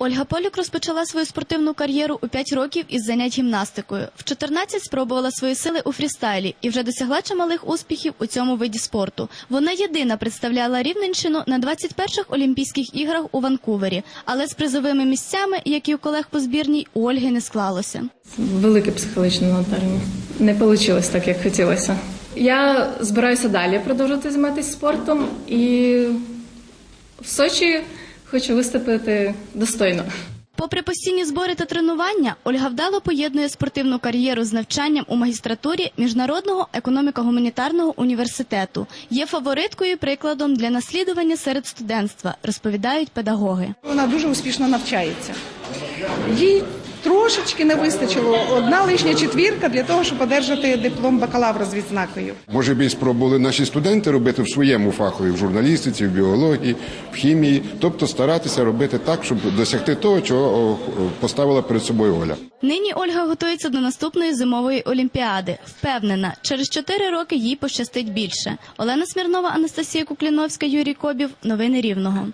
Ольга Полюк розпочала свою спортивну кар'єру у 5 років із занять гімнастикою. В 14 спробувала свої сили у фрістайлі і вже досягла чималих успіхів у цьому виді спорту. Вона єдина представляла Рівненщину на 21-х Олімпійських іграх у Ванкувері, але з призовими місцями, як і у колег по збірній, у Ольги не склалося. Велике психологічне навантаження. Не вийшло так, як хотілося. Я збираюся далі продовжувати займатися спортом і в Сочі хочу виступити достойно. Попри постійні збори та тренування, Ольга вдало поєднує спортивну кар'єру з навчанням у магістратурі Міжнародного економіко-гуманітарного університету. Є фавориткою і прикладом для наслідування серед студентства, розповідають педагоги. Вона дуже успішно навчається. Їй трошечки не вистачило одна лишня четвірка для того, щоб одержати диплом бакалавра з відзнакою. Може би спробували наші студенти робити в своєму фахові в журналістиці, в біології, в хімії, тобто старатися робити так, щоб досягти того, чого поставила перед собою Оля. Нині Ольга готується до наступної зимової олімпіади. Впевнена, через чотири роки їй пощастить більше. Олена Смірнова, Анастасія Кукліновська, Юрій Кобів. Новини Рівного.